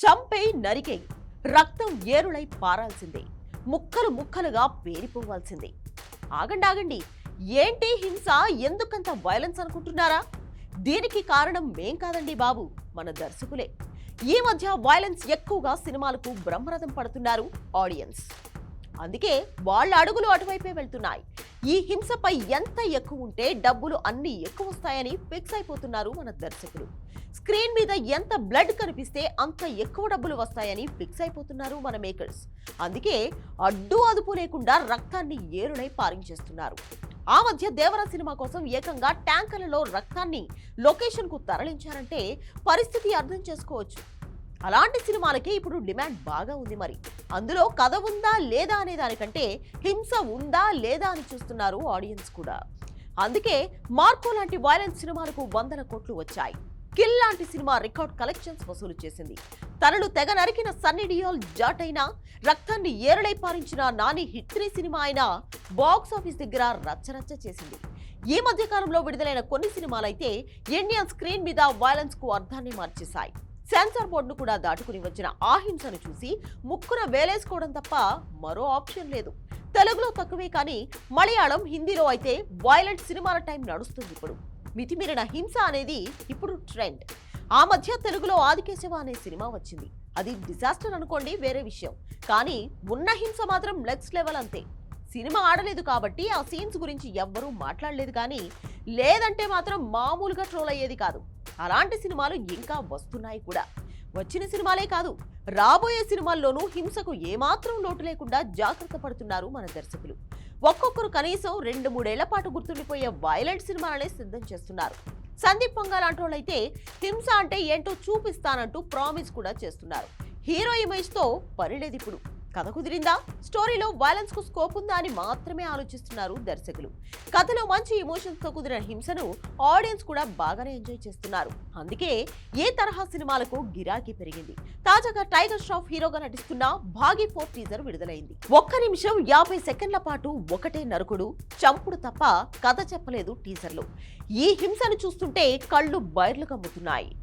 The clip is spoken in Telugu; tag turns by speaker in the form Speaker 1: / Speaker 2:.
Speaker 1: చంపే నరికే. రక్తం ఏరులై పారాల్సిందే. ముక్కలు ముక్కలుగా పేరిపోవాల్సిందే. ఆగండి ఆగండి. ఏంటి హింస? ఎందుకంత వైలెన్స్ అనుకుంటున్నారా? దీనికి కారణం మేం కాదండి బాబు మన దర్శకులే. ఈ మధ్య వైలెన్స్ ఎక్కువగా సినిమాలకు బ్రహ్మరథం పడుతున్నారు ఆడియన్స్ అందుకే వాళ్ళ అడుగులు అటువైపే వెళ్తున్నాయి. ఈ హింసపై ఎంత ఎక్కువ ఉంటే డబ్బులు అన్ని ఎక్కువ వస్తాయని ఫిక్స్ అయిపోతున్నారు మన దర్శకులు. స్క్రీన్ మీద ఎంత బ్లడ్ కనిపిస్తే అంత ఎక్కువ డబ్బులు వస్తాయని ఫిక్స్ అయిపోతున్నారు మన మేకర్స్ అందుకే అడ్డు అదుపు లేకుండా రక్తాన్ని ఏరులై పారించేస్తున్నారు ఆ మధ్య దేవర సినిమా కోసం ఏకంగా ట్యాంకర్లలో రక్తాన్ని లొకేషన్కు తరలించారంటే పరిస్థితి అర్థం చేసుకోవచ్చు. అలాంటి సినిమాలకే ఇప్పుడు డిమాండ్ బాగా ఉంది మరి. అందులో కథ ఉందా లేదా అనే దానికంటే హింస ఉందా లేదా అని చూస్తున్నారు ఆడియన్స్ కూడా. అందుకే మార్కో లాంటి వైలెన్స్ సినిమాలకు వందల కోట్లు వచ్చాయి. కిల్ లాంటి సినిమా రికార్డ్ కలెక్షన్స్ వసూలు చేసింది. తనను తెగ నరికిన సన్నీ డియోల్ జాట్ అయినా రక్తాన్ని ఏరలై పారించిన నాని హిట్రీ సినిమా అయినా బాక్స్ ఆఫీస్ దగ్గర రచ్చరచ్చ చేసింది. ఈ మధ్య కాలంలో విడుదలైన కొన్ని సినిమాలైతే ఇండియన్ స్క్రీన్ మీద వైలెన్స్కు అర్థాన్ని మార్చేశాయి. సెన్సార్ బోర్డును కూడా దాటుకుని వచ్చిన ఆ హింసను చూసి ముక్కున వేలేసుకోవడం తప్ప మరో ఆప్షన్ లేదు. తెలుగులో తక్కువే కానీ మలయాళం హిందీలో అయితే వైలెంట్ సినిమాల టైం నడుస్తుంది ఇప్పుడు. మితిమీరిన హింస అనేది ఇప్పుడు ట్రెండ్. ఆ మధ్య తెలుగులో ఆదికేశవ అనే సినిమా వచ్చింది. అది డిజాస్టర్ అనుకోండి వేరే విషయం. కానీ ఉన్న హింస మాత్రం నెక్స్ట్ లెవెల్ అంతే. సినిమా ఆడలేదు కాబట్టి ఆ సీన్స్ గురించి ఎవ్వరూ మాట్లాడలేదు కానీ లేదంటే మాత్రం మామూలుగా ట్రోల్ అయ్యేది కాదు. అలాంటి సినిమాలు ఇంకా వస్తున్నాయి కూడా. వచ్చిన సినిమాలే కాదు రాబోయే సినిమాల్లోనూ హింసకు ఏమాత్రం లోటు లేకుండా జాగ్రత్త పడుతున్నారు మన దర్శకులు. ఒక్కొక్కరు కనీసం రెండు మూడేళ్ళ పాటు గుర్తుండిపోయే వైలెంట్ సినిమాలనే సిద్ధం చేస్తున్నారు. సందీప్ పొంగా లాంటి వాళ్ళైతే హింస అంటే ఏంటో చూపిస్తానంటూ ప్రామిస్ కూడా చేస్తున్నారు. హీరో ఇమేజ్తో తో ఇప్పుడు. కథ కుదిరిందా? స్టోరీలో వైలెన్స్కు స్కోప్ ఉందా అని మాత్రమే ఆలోచిస్తున్నారు దర్శకులు. కథలో మంచి ఎమోషన్స్తో కుదిరిన హింసను ఆడియన్స్ కూడా బాగానే ఎంజాయ్ చేస్తున్నారు. అందుకే ఏ తరహా సినిమాలకు గిరాకీ పెరిగింది. తాజాగా టైగర్ ష్రాఫ్ హీరోగా నటిస్తున్న భాగి ఫోర్ టీజర్ విడుదలైంది. ఒక్క నిమిషం యాభై సెకండ్ల పాటు ఒకటే నరుకుడు చంపుడు తప్ప కథ చెప్పలేదు టీజర్లో ఈ హింసను చూస్తుంటే కళ్ళు బయర్లు కమ్ముతున్నాయి.